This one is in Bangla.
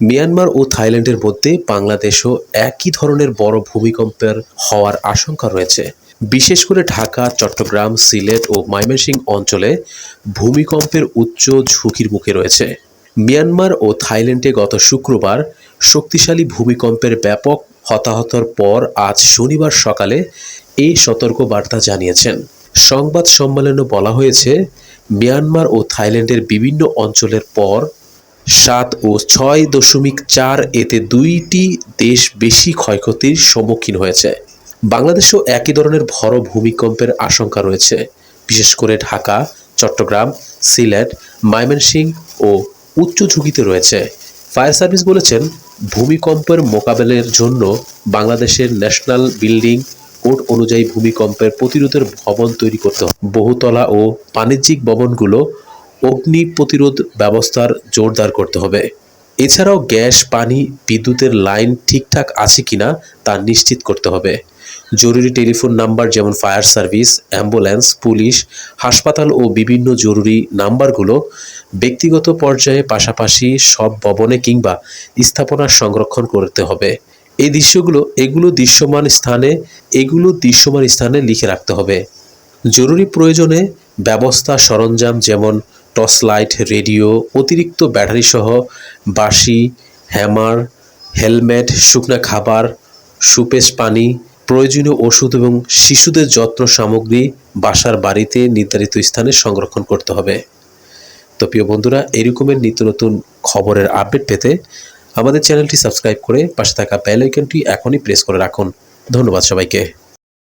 মিয়ানমার ও থাইল্যান্ডের মধ্যে বাংলাদেশও একই ধরনের বড় ভূমিকম্পের হওয়ার আশঙ্কা রয়েছে। বিশেষ করে ঢাকা, চট্টগ্রাম, সিলেট ও ময়মনসিংহ অঞ্চলে ভূমিকম্পের উচ্চ ঝুঁকির মুখে রয়েছে। মিয়ানমার ও থাইল্যান্ডে গত শুক্রবার শক্তিশালী ভূমিকম্পের ব্যাপক হতাহতর পর আজ শনিবার সকালে এই সতর্কবার্তা জানিয়েছেন। সংবাদ সম্মেলনে বলা হয়েছে, মিয়ানমার ও থাইল্যান্ডের বিভিন্ন অঞ্চলের পর সাত ও ছয় দশমিক চার এতে দুইটি দেশ বেশি ক্ষয়ক্ষতির সম্মুখীন হয়েছে। বাংলাদেশেও একই ধরনের বড় ভূমিকম্পের আশঙ্কা রয়েছে। বিশেষ করে ঢাকা, চট্টগ্রাম, সিলেট ময়মনসিংহ ও উচ্চ ঝুঁকিতে রয়েছে। ফায়ার সার্ভিস বলেছেন, ভূমিকম্পের মোকাবেলার জন্য বাংলাদেশের ন্যাশনাল বিল্ডিং কোড অনুযায়ী ভূমিকম্পের প্রতিরোধের ভবন তৈরি করতে হবে। বহুতলা ও বাণিজ্যিক ভবনগুলো অগ্নি প্রতিরোধ ব্যবস্থার জোরদার করতে হবে। এছাড়াও গ্যাস, পানি, বিদ্যুতের লাইন ঠিকঠাক আছে কিনা তা নিশ্চিত করতে হবে। জরুরি টেলিফোন নাম্বার যেমন ফায়ার সার্ভিস, অ্যাম্বুলেন্স, পুলিশ, হাসপাতাল ও বিভিন্ন জরুরি নাম্বারগুলো ব্যক্তিগত পর্যায়ে পাশাপাশি সব ভবনে কিংবা স্থাপনা সংরক্ষণ করতে হবে। এই দৃশ্যগুলো এগুলো দৃশ্যমান স্থানে, এগুলো দৃশ্যমান স্থানে লিখে রাখতে হবে। জরুরি প্রয়োজনে ব্যবস্থা সরঞ্জাম যেমন টর্চ লাইট রেডিও, অতিরিক্ত ব্যাটারি সহ বাঁশি, হ্যামার, হেলমেট, শুকনো খাবার, সুপেশ পানি, প্রয়োজনীয় ওষুধ এবং শিশুদের যত্ন সামগ্রী বাসার বাড়িতে নির্ধারিত স্থানে সংরক্ষণ করতে হবে। তো প্রিয় বন্ধুরা, এরকমের নিত্য নতুন খবরের আপডেট পেতে আমাদের চ্যানেলটি সাবস্ক্রাইব করে পাশে থাকা বেল আইকনটি এখনই প্রেস করে রাখুন। ধন্যবাদ সবাইকে।